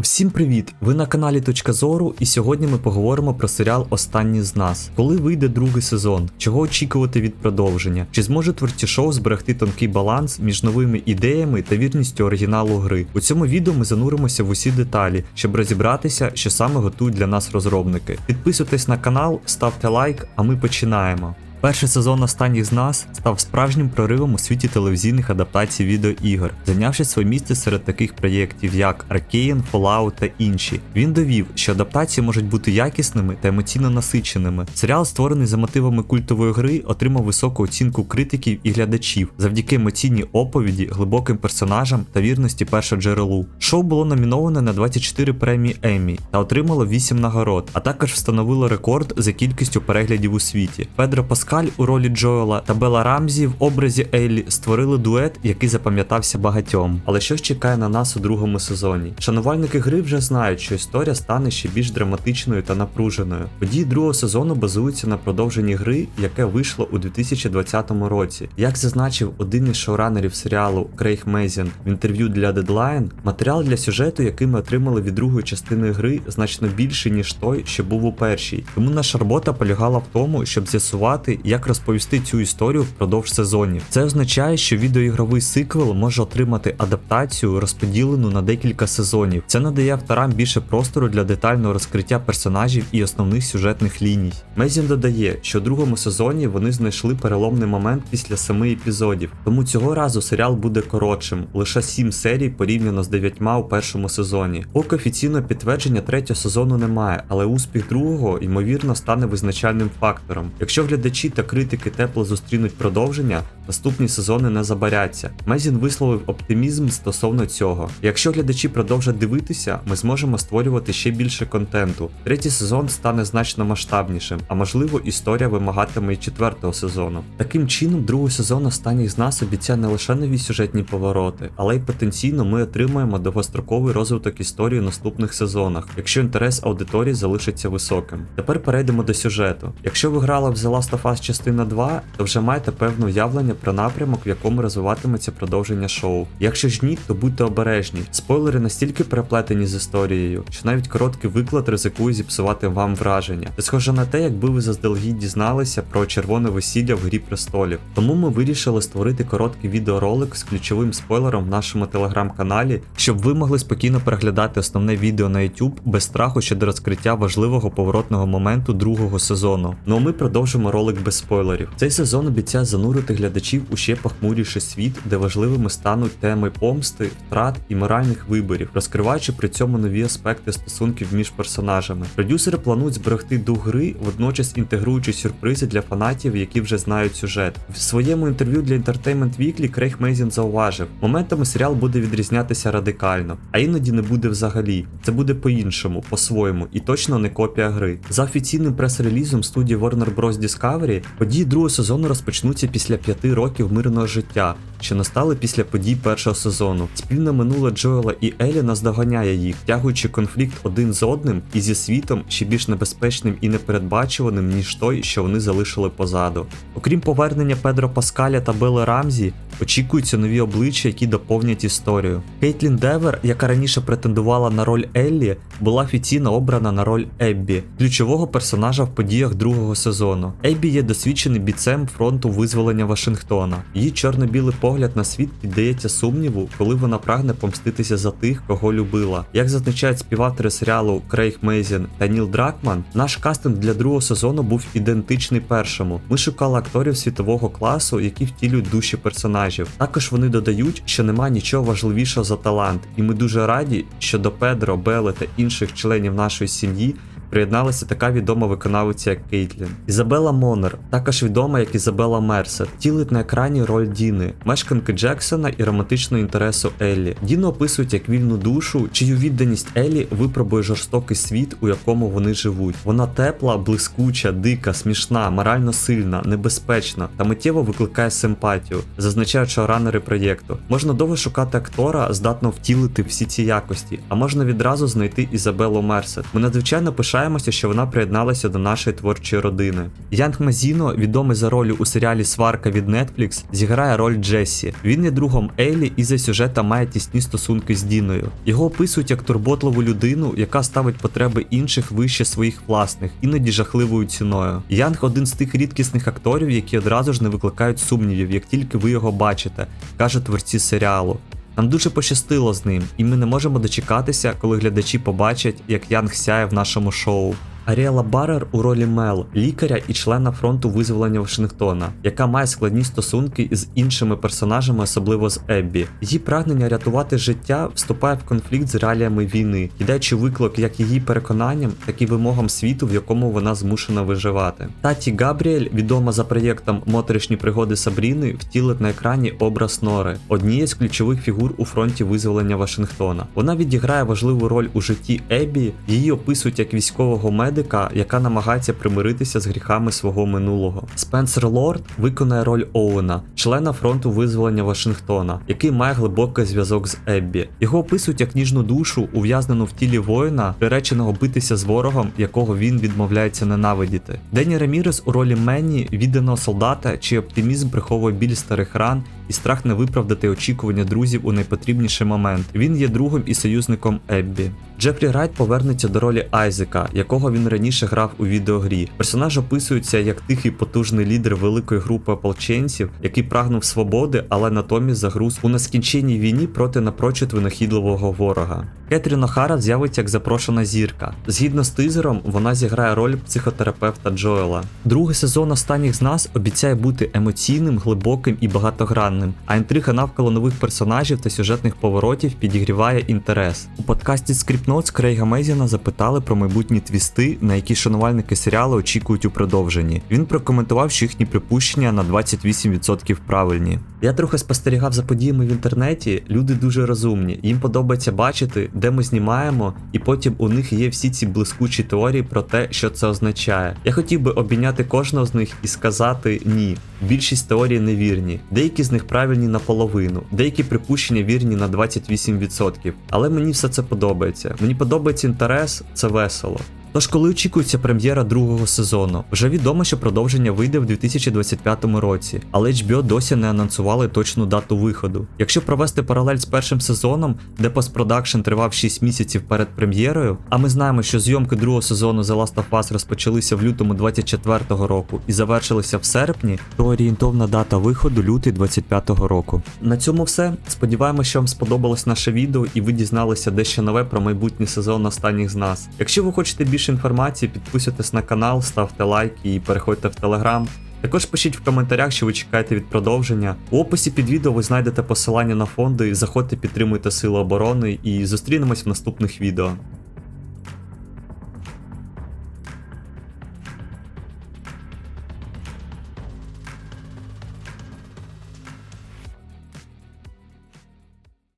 Всім привіт! Ви на каналі Точка Зору, і сьогодні ми поговоримо про серіал Останні з нас. Коли вийде другий сезон, чого очікувати від продовження? Чи зможе творці шоу зберегти тонкий баланс між новими ідеями та вірністю оригіналу гри? У цьому відео ми зануримося в усі деталі, щоб розібратися, що саме готують для нас розробники. Підписуйтесь на канал, ставте лайк, а ми починаємо. Перший сезон останніх з нас став справжнім проривом у світі телевізійних адаптацій відеоігор, зайнявши своє місце серед таких проєктів, як Arcane, Fallout та інші. Він довів, що адаптації можуть бути якісними та емоційно насиченими. Серіал, створений за мотивами культової гри, отримав високу оцінку критиків і глядачів завдяки емоційній оповіді, глибоким персонажам та вірності першоджерелу. Шоу було номіноване на 24 премії Еммі та отримало 8 нагород, а також встановило рекорд за кількістю переглядів у світі. Педро Паскаль у ролі Джоела та Бела Рамзі в образі Еллі створили дует, який запам'ятався багатьом. Але що ж чекає на нас у другому сезоні? Шанувальники гри вже знають, що історія стане ще більш драматичною та напруженою. Події другого сезону базуються на продовженні гри, яке вийшло у 2020 році. Як зазначив один із шоуранерів серіалу Крейг Мезін в інтерв'ю для Deadline, матеріал для сюжету, який ми отримали від другої частини гри, значно більший ніж той, що був у першій. Тому наша робота полягала в тому, щоб з'ясувати, як розповісти цю історію впродовж сезонів. Це означає, що відеоігровий сиквел може отримати адаптацію, розподілену на декілька сезонів. Це надає авторам більше простору для детального розкриття персонажів і основних сюжетних ліній. Мезін додає, що у другому сезоні вони знайшли переломний момент після семи епізодів, тому цього разу серіал буде коротшим, лише сім серій порівняно з дев'ятьма у першому сезоні. Поки офіційного підтвердження третього сезону немає, але успіх другого ймовірно стане визначальним фактором. Якщо глядачі та критики тепло зустрінуть продовження, наступні сезони не забаряться. Мезін висловив оптимізм стосовно цього. Якщо глядачі продовжать дивитися, ми зможемо створювати ще більше контенту. Третій сезон стане значно масштабнішим, а можливо, історія вимагатиме і четвертого сезону. Таким чином, другий сезон останніх з нас обіцяє не лише нові сюжетні повороти, але й потенційно ми отримаємо довгостроковий розвиток історії у наступних сезонах, якщо інтерес аудиторії залишиться високим. Тепер перейдемо до сюжету. Якщо ви грали в The Last of Us частина 2, то вже маєте певне уявлення про напрямок, в якому розвиватиметься продовження шоу. Якщо ж ні, то будьте обережні. Спойлери настільки переплетені з історією, що навіть короткий виклад ризикує зіпсувати вам враження. Це схоже на те, якби ви заздалегідь дізналися про червоне весілля в грі престолів. Тому ми вирішили створити короткий відеоролик з ключовим спойлером в нашому телеграм-каналі, щоб ви могли спокійно переглядати основне відео на YouTube без страху щодо розкриття важливого поворотного моменту другого сезону. Ну а ми продовжимо ролик без спойлерів. Цей сезон обіцяє занурити глядачів у ще похмуріший світ, де важливими стануть теми помсти, втрат і моральних виборів, розкриваючи при цьому нові аспекти стосунків між персонажами. Продюсери планують зберегти дух гри, водночас інтегруючи сюрпризи для фанатів, які вже знають сюжет. В своєму інтерв'ю для Entertainment Weekly Крейг Мейзін зауважив, моментами серіал буде відрізнятися радикально, а іноді не буде взагалі. Це буде по-іншому, по-своєму, і точно не копія гри. За офіційним прес-релізом студії Warner Bros. Discovery, події другого сезону розпочнуться після п'яти років мирного життя, що настали після подій першого сезону. Спільне минуле Джоела і Елі наздоганяє їх, тягуючи конфлікт один з одним і зі світом ще більш небезпечним і непередбачуваним, ніж той, що вони залишили позаду. Окрім повернення Педро Паскаля та Бели Рамзі, очікуються нові обличчя, які доповнять історію. Кейтлін Девер, яка раніше претендувала на роль Еллі, була офіційно обрана на роль Еббі, ключового персонажа в подіях другого сезону. Еббі є досвідчений бійцем фронту визволення Вашингтона. Її чорно-білий погляд на світ піддається сумніву, коли вона прагне помститися за тих, кого любила. Як зазначають співавтори серіалу Крейг Мейзін та Ніл Дракман, наш кастинг для другого сезону був ідентичний першому. Ми шукали акторів світового класу, які втілюють душі персонажів. Також вони додають, що нема нічого важливішого за талант, і ми дуже раді, що до Педро, Беле та інших членів нашої сім'ї. Приєдналася така відома виконавиця, як Кейтлін. Ізабела Монер, також відома як Ізабела Мерсер, тілить на екрані роль Діни, мешканки Джексона і романтичного інтересу Еллі. Діну описують як вільну душу, чию відданість Еллі випробує жорстокий світ, у якому вони живуть. Вона тепла, блискуча, дика, смішна, морально сильна, небезпечна та миттєво викликає симпатію, зазначають шоуранери проєкту. Можна довго шукати актора, здатного втілити всі ці якості, а можна відразу знайти Ізабелу Мерсер. Ми надзвичайно пишаємо пишаємося, що вона приєдналася до нашої творчої родини. Янг Мазіно, відомий за роль у серіалі Сварка від Netflix, зіграє роль Джесі. Він є другом Ейлі і за сюжета має тісні стосунки з Діною. Його описують як турботливу людину, яка ставить потреби інших вище своїх власних, іноді жахливою ціною. Янг один з тих рідкісних акторів, які одразу ж не викликають сумнівів, як тільки ви його бачите, кажуть творці серіалу. Нам дуже пощастило з ним, і ми не можемо дочекатися, коли глядачі побачать, як Янг сяє в нашому шоу. Аріела Баррер у ролі Мел, лікаря і члена фронту визволення Вашингтона, яка має складні стосунки із іншими персонажами, особливо з Еббі. Її прагнення рятувати життя вступає в конфлікт з реаліями війни, кидаючи виклик як її переконанням, так і вимогам світу, в якому вона змушена виживати. Таті Габріель, відома за проєктом Моторошні пригоди Сабріни, втілить на екрані образ Нори, однієї з ключових фігур у фронті визволення Вашингтона. Вона відіграє важливу роль у житті Еббі, її описують як військового медика, яка намагається примиритися з гріхами свого минулого. Спенсер Лорд виконає роль Оуена, члена фронту визволення Вашингтона, який має глибокий зв'язок з Еббі. Його описують як ніжну душу, ув'язнену в тілі воїна, приреченого битися з ворогом, якого він відмовляється ненавидіти. Дені Ремірес у ролі Менні відданого солдата, чий оптимізм приховує біль старих ран і страх не виправдати очікування друзів у найпотрібніший момент. Він є другом і союзником Еббі. Джефрі Райт повернеться до ролі Айзека, якого він раніше грав у відеогрі. Персонаж описується як тихий потужний лідер великої групи ополченців, який прагнув свободи, але натомість загруз у нескінченній війні проти напрочуд винахідливого ворога. Кетрін Охара з'явиться як запрошена зірка. Згідно з тизером, вона зіграє роль психотерапевта Джоела. Другий сезон останніх з нас обіцяє бути емоційним, глибоким і багатогранним, а інтрига навколо нових персонажів та сюжетних поворотів підігріває інтерес. У подкасті Script Крейга Мезіна запитали про майбутні твісти, на які шанувальники серіалу очікують у продовженні. Він прокоментував, що їхні припущення на 28% правильні. Я трохи спостерігав за подіями в інтернеті. Люди дуже розумні. Їм подобається бачити, де ми знімаємо, і потім у них є всі ці блискучі теорії про те, що це означає. Я хотів би обійняти кожного з них і сказати ні. Більшість теорій невірні, деякі з них правильні наполовину, деякі припущення вірні на 28%. Але мені все це подобається. Мені подобається інтерес, це весело. Тож, коли очікується прем'єра другого сезону, вже відомо, що продовження вийде в 2025 році, але HBO досі не анонсували точну дату виходу. Якщо провести паралель з першим сезоном, де постпродакшн тривав 6 місяців перед прем'єрою, а ми знаємо, що зйомки другого сезону The Last of Us розпочалися в лютому 24-го року і завершилися в серпні, то орієнтовна дата виходу лютий 25-го року. На цьому все. Сподіваємося, що вам сподобалось наше відео і ви дізналися дещо нове про майбутній сезон останніх з нас. Якщо ви хочете більше інформації, підписуйтесь на канал, ставте лайк і переходьте в телеграм. Також пишіть в коментарях, що ви чекаєте від продовження. У описі під відео ви знайдете посилання на фонди, заходьте, підтримуйте Сили оборони і зустрінемось в наступних відео.